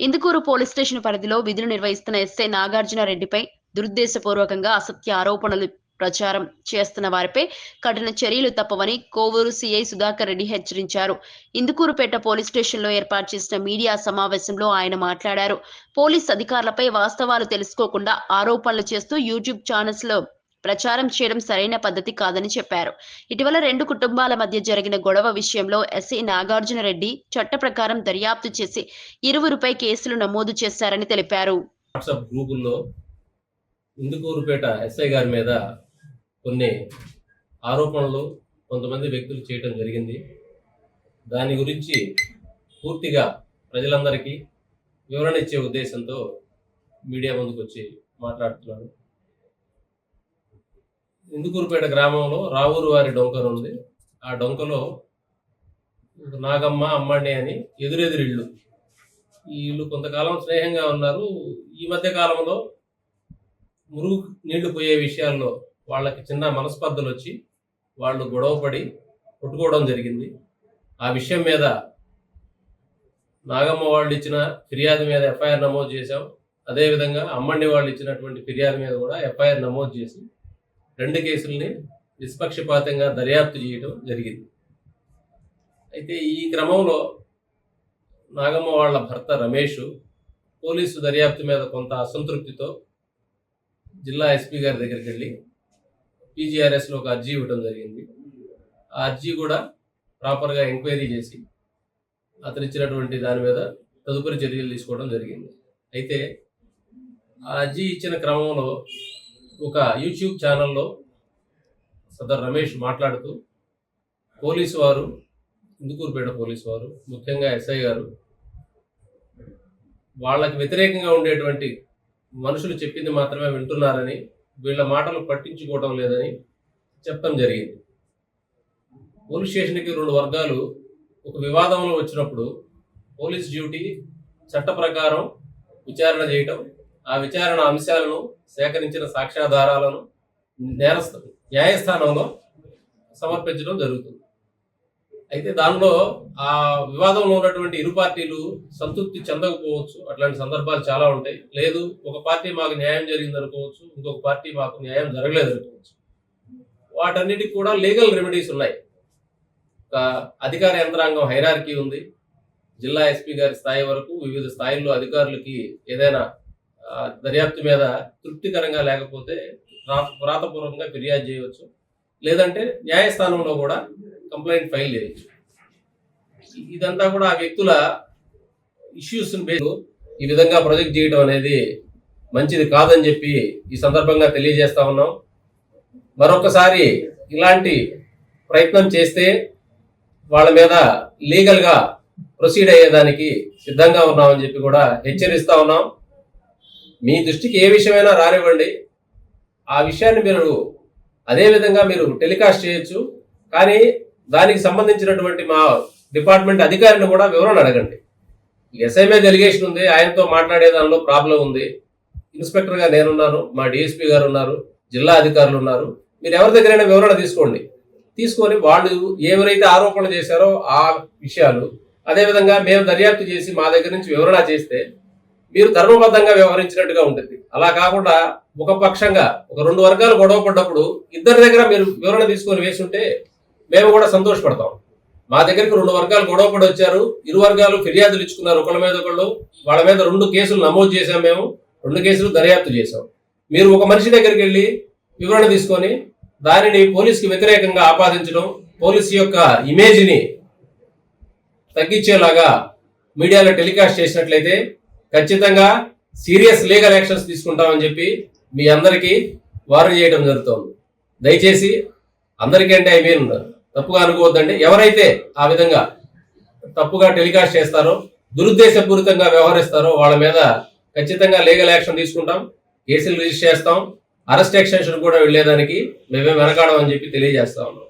Indukuru police station పరిధిలో విధులు నిర్వహిస్తున్న ఎస్ఐ నాగార్జున రెడ్డిపై దురుద్దేశపూర్వకంగా అసత్య ఆరోపణలు ప్రచారం చేస్తున్న వారిపై కఠిన చర్యలు తప్పవని కోవూరు సిఐ సుధాకర్ రెడ్డి హెచ్చరించారు. ఇందుకూరుపేట పోలీస్ స్టేషన్లో ఏర్పాటు చేసిన మీడియా సమావేశంలో ఆయన మాట్లాడారు. పోలీస్ అధికారులపై వాస్తవాలు తెలుసుకోకుండా ఆరోపణలు చేస్తూ యూట్యూబ్ ఛానల్స్లో ప్రచారం చేయడం సరైన పద్ధతి కాదని చెప్పారు. ఇటీవల రెండు కుటుంబాల మధ్య జరిగిన గొడవ విషయంలో ఎస్ఐ నాగార్జున రెడ్డి చట్ట ప్రకారం దర్యాప్తు చేసి ఇరువురుపై కేసులు నమోదు చేశారని తెలిపారు. వాట్సాప్ గ్రూపుల్లో ఇందుకూరుపేట ఎస్ఐ గారి మీద కొన్ని ఆరోపణలు కొంతమంది వ్యక్తులు చేయటం జరిగింది. దాని గురించి పూర్తిగా ప్రజలందరికీ వివరణ ఇచ్చే ఉద్దేశంతో మీడియా ముందుకు వచ్చి మాట్లాడుతున్నాను. ఇందుకూరుపేట గ్రామంలో రావూరు వారి డొంకరు ఉంది. ఆ డొంకలో నాగమ్మ అమ్మండి అని ఎదురెదురిళ్ళు వీళ్ళు కొంతకాలం స్నేహంగా ఉన్నారు. ఈ మధ్య కాలంలో మురుగు నీళ్ళు పోయే విషయాల్లో వాళ్ళకి చిన్న మనస్పర్ధలు వచ్చి వాళ్ళు గొడవపడి కొట్టుకోవడం జరిగింది. ఆ విషయం మీద నాగమ్మ వాళ్ళు ఇచ్చిన ఫిర్యాదు మీద ఎఫ్ఐఆర్ నమోదు చేశాం. అదేవిధంగా అమ్మండి వాళ్ళు ఇచ్చినటువంటి ఫిర్యాదు మీద కూడా ఎఫ్ఐఆర్ నమోదు చేసి రెండు కేసుల్ని నిష్పక్షపాతంగా దర్యాప్తు చేయడం జరిగింది. అయితే ఈ క్రమంలో నాగమ్మ వాళ్ళ భర్త రమేష్ పోలీసు దర్యాప్తు మీద కొంత అసంతృప్తితో జిల్లా ఎస్పీ గారి దగ్గరికి వెళ్ళి పీజీఆర్ఎస్లో ఒక అర్జీ ఇవ్వడం జరిగింది. ఆ అర్జీ కూడా ప్రాపర్గా ఎంక్వైరీ చేసి అతను ఇచ్చినటువంటి దాని మీద తదుపరి చర్యలు తీసుకోవడం జరిగింది. అయితే ఆ అర్జీ ఇచ్చిన క్రమంలో ఒక యూట్యూబ్ ఛానల్లో సదర్ రమేష్ మాట్లాడుతూ పోలీసు వారు ఇందుకూరుపేట పోలీసు వారు ముఖ్యంగా ఎస్ఐ గారు వాళ్ళకి వ్యతిరేకంగా ఉండేటువంటి మనుషులు చెప్పింది మాత్రమే వింటున్నారని వీళ్ళ మాటలు పట్టించుకోవడం లేదని చెప్పడం జరిగింది. పోలీస్ స్టేషన్కి రెండు వర్గాలు ఒక వివాదంలో వచ్చినప్పుడు పోలీస్ డ్యూటీ చట్ట ప్రకారం విచారణ చేయటం ఆ విచారణ అంశాలను సేకరించిన సాక్ష్యాధారాలను నేరస్థ న్యాయస్థానంలో సమర్పించడం జరుగుతుంది. అయితే దానిలో ఆ వివాదంలో ఉన్నటువంటి ఇరు పార్టీలు సంతృప్తి చెందకపోవచ్చు. అట్లాంటి సందర్భాలు చాలా ఉంటాయి. లేదు ఒక పార్టీ మాకు న్యాయం జరిగింది అనుకోవచ్చు ఇంకొక పార్టీ మాకు న్యాయం జరగలేదు అనుకోవచ్చు వాటన్నిటికి కూడా లీగల్ రెమెడీస్ ఉన్నాయి. ఒక అధికార యంత్రాంగం హైరార్కీ ఉంది. జిల్లా ఎస్పీ గారి స్థాయి వరకు వివిధ స్థాయిల్లో అధికారులకి ఏదైనా దర్యాప్తు మీద తృప్తికరంగా లేకపోతే రా- వ్రాతపూర్వకంగా ఫిర్యాదు చేయవచ్చు. లేదంటే న్యాయస్థానంలో కూడా కంప్లైంట్ ఫైల్ చేయొచ్చు. ఇదంతా కూడా ఆ వ్యక్తుల ఇష్యూస్ని బేస్ ఈ విధంగా ప్రొజెక్ట్ చేయడం అనేది మంచిది కాదని చెప్పి ఈ సందర్భంగా తెలియజేస్తా ఉన్నాం. మరొకసారి ఇలాంటి ప్రయత్నం చేస్తే వాళ్ళ మీద లీగల్గా ప్రొసీడ్ అయ్యేదానికి సిద్ధంగా ఉన్నామని చెప్పి కూడా హెచ్చరిస్తా ఉన్నాం. మీ దృష్టికి ఏ విషయమైనా రానివ్వండి. ఆ విషయాన్ని మీరు అదే విధంగా మీరు టెలికాస్ట్ చేయొచ్చు. కానీ దానికి సంబంధించినటువంటి మా డిపార్ట్మెంట్ అధికారిని కూడా వివరణ అడగండి. ఎస్ఐ మీద ఎలిగేషన్ ఉంది. ఆయనతో మాట్లాడే దానిలో ప్రాబ్లం ఉంది. ఇన్స్పెక్టర్గా నేనున్నాను. మా డిఎస్పీ గారు ఉన్నారు. జిల్లా అధికారులు ఉన్నారు. మీరు ఎవరి దగ్గరైనా వివరణ తీసుకోండి. తీసుకొని వాళ్ళు ఎవరైతే ఆరోపణలు చేశారో ఆ విషయాలు అదేవిధంగా మేము దర్యాప్తు చేసి మా దగ్గర నుంచి వివరణ చేస్తే మీరు ధర్మబద్ధంగా వ్యవహరించినట్టుగా ఉంటుంది. అలా కాకుండా ఒక పక్షంగా ఒక రెండు వర్గాలు గొడవ పడ్డప్పుడు ఇద్దరి దగ్గర మీరు వివరణ తీసుకొని వేసుంటే మేము కూడా సంతోషపడతాం. మా దగ్గరికి రెండు వర్గాలు గొడవ పడి వచ్చారు. ఇరు వర్గాలు ఫిర్యాదులు ఇచ్చుకున్నారు. ఒకళ్ళ మీద ఒకళ్ళు వాళ్ళ మీద రెండు కేసులు నమోదు చేశాం మేము. రెండు కేసులు దర్యాప్తు చేశాం. మీరు ఒక మనిషి దగ్గరికి వెళ్ళి వివరణ తీసుకొని దానిని పోలీసుకి వ్యతిరేకంగా ఆపాదించడం పోలీసు యొక్క ఇమేజ్ని తగ్గించేలాగా మీడియాలో టెలికాస్ట్ చేసినట్లయితే ఖచ్చితంగా సీరియస్ లీగల్ యాక్షన్స్ తీసుకుంటామని చెప్పి మీ అందరికీ వార్న్ చేయడం జరుగుతోంది. దయచేసి అందరికీ అంటే ఐ మీన్ తప్పుగా అనుకోవద్దండి. ఎవరైతే ఆ విధంగా తప్పుగా టెలికాస్ట్ చేస్తారో దురుద్దేశపూరితంగా వ్యవహరిస్తారో వాళ్ళ మీద ఖచ్చితంగా లీగల్ యాక్షన్ తీసుకుంటాం. కేసులు రిజిస్టర్ చేస్తాం. అరెస్ట్ ఎక్స్టెన్షన్ కూడా వెళ్ళేదానికి మేమే వెనకాడం అని చెప్పి తెలియజేస్తా ఉన్నాం.